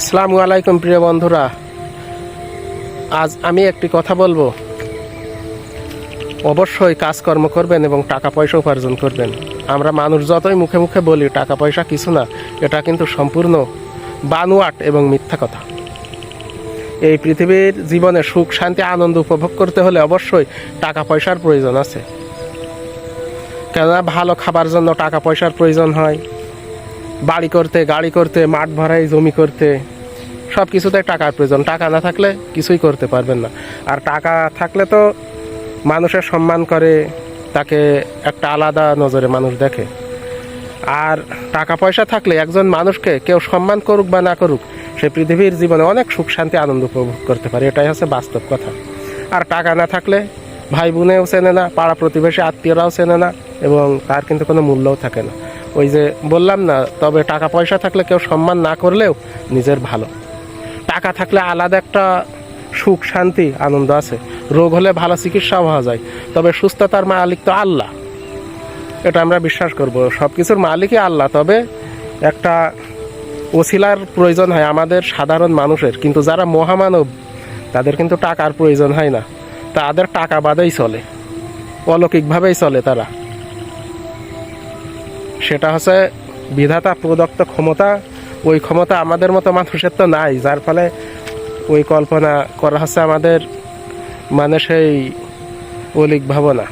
আসসালামু আলাইকুম, প্রিয় বন্ধুরা। আজ আমি একটি কথা বলব। অবশ্যই কাজকর্ম করবেন এবং টাকা পয়সা উপার্জন করবেন। আমরা মানুষ যতই মুখে মুখে বলি, টাকা পয়সা কিছু না, এটা কিন্তু সম্পূর্ণ বানুয়াট এবং মিথ্যা কথা। এই পৃথিবীর জীবনে সুখ, শান্তি, আনন্দ উপভোগ করতে হলে অবশ্যই টাকা পয়সার প্রয়োজন আছে। কেননা, ভালো খাবার জন্য টাকা পয়সার প্রয়োজন হয়। বাড়ি করতে, গাড়ি করতে, মাঠ ভরাই, জমি করতে সব কিছুতে টাকার প্রয়োজন। টাকা না থাকলে কিছুই করতে পারবেন না। আর টাকা থাকলে তো মানুষের সম্মান করে, তাকে একটা আলাদা নজরে মানুষ দেখে। আর টাকা পয়সা থাকলে একজন মানুষকে কেউ সম্মান করুক বা না করুক, সে পৃথিবীর জীবনে অনেক সুখ, শান্তি, আনন্দ উপভোগ করতে পারে। এটাই হচ্ছে বাস্তব কথা। আর টাকা না থাকলে ভাই বোনেও চেনে না পাড়া প্রতিবেশী আত্মীয়রাও চেনে না, এবং তার কিন্তু কোনো মূল্যও থাকে না। ওই যে বললাম না, তবে টাকা পয়সা থাকলে কেউ সম্মান না করলেও নিজের ভালো। টাকা থাকলে আলাদা একটা সুখ, শান্তি, আনন্দ আছে। রোগ হলে ভালো চিকিৎসা হওয়া যায়, তবে সুস্থতার মালিক তো আল্লাহ। এটা আমরা বিশ্বাস করব। সব কিছুর মালিকই আল্লাহ, তবে একটা ওসিলার প্রয়োজন হয় আমাদের সাধারণ মানুষের, কিন্তু যারা মহামানব, তাদের কিন্তু টাকার প্রয়োজন হয় না। তাদের টাকা বাদেই চলে, অলৌকিকভাবেই চলে তারা। সেটা হচ্ছে বিধাতা প্রদত্ত ক্ষমতা। ওই ক্ষমতা আমাদের মতো মানুষের তো নাই, যার ফলে ওই কল্পনা করা হচ্ছে আমাদের মানে সেই অলিক ভাবনা।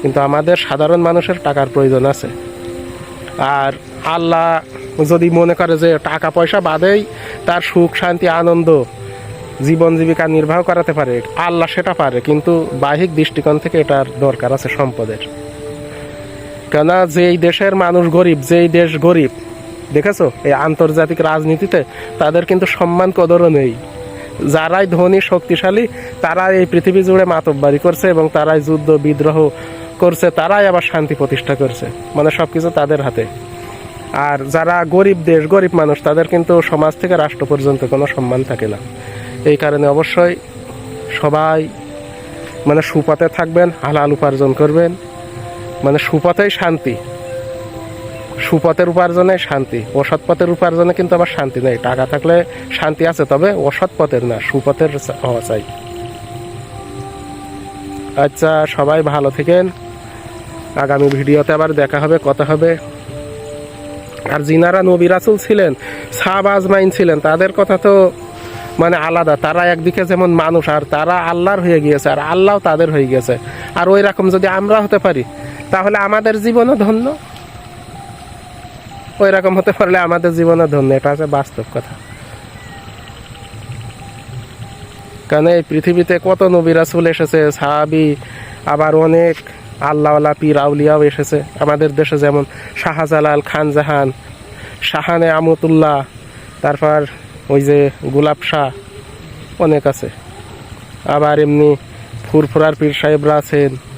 কিন্তু আমাদের সাধারণ মানুষের টাকার প্রয়োজন আছে। আর আল্লাহ যদি মনে করে যে টাকা পয়সা বাদেই তার সুখ, শান্তি, আনন্দ, জীবন জীবিকা নির্বাহ করাতে পারে, আল্লাহ সেটা পারে, কিন্তু বাহিক দৃষ্টিকোণ থেকে এটার দরকার আছে সম্পদের। কেন যেই দেশের মানুষ গরিব, যেই দেশ গরিব। দেখেছ? এই আন্তর্জাতিক রাজনীতিতে তাদের কিন্তু সম্মান কদরও নেই। যারাই ধনী, শক্তিশালী তারা এই পৃথিবী জুড়ে মাতব্বারি করছে এবং তারাই যুদ্ধ, বিদ্রোহ করছে, তারাই আবার শান্তি প্রতিষ্ঠা করছে। মানে সব কিছু তাদের হাতে। আর যারা গরিব দেশ, গরিব মানুষ, তাদের কিন্তু সমাজ থেকে রাষ্ট্র পর্যন্ত কোনো সম্মান থাকে না। এই কারণে অবশ্যই সবাই মানে সুপথে থাকবেন, হালাল উপার্জন করবেন। মানে সুপথেই শান্তি। সুপথের উপার্জনে শান্তি, অসৎ পথের উপার্জনে কিন্তু আবার শান্তি নেই। টাকা থাকলে শান্তি আছে, তবে অসৎ পথের না, সুপথের হওয়া চাই। আচ্ছা সবাই ভালো থেকেন। আগামী ভিডিওতে আবার দেখা হবে, কথা হবে। আর জিনারা নবী রাসুল ছিলেন, সাহাব আজমাইন ছিলেন, তাদের কথা তো মানে আলাদা। তারা একদিকে যেমন মানুষ, আর তারা আল্লাহর হয়ে গিয়েছে, আর আল্লাহ তাদের হয়ে গেছে আর ওই রকম যদি আমরা হতে পারি তাহলে আমাদের জীবনও ধন্য? ওই রকম হতে পারলে আমাদের জীবনও ধন্য, এটা হচ্ছে বাস্তব কথা। কারণ এই পৃথিবীতে কত নবী এসেছে, সাহাবি, আবার অনেক আল্লাহওয়ালা, পীর, আউলিয়াও এসেছে। আমাদের দেশে যেমন শাহজালাল, খানজাহান, শাহানে আমতুল্লাহ, তারপর ওই যে গোলাপ শাহ, অনেক আছে। আবার এমনি ফুরফুরার পীর সাহেবরা আছেন।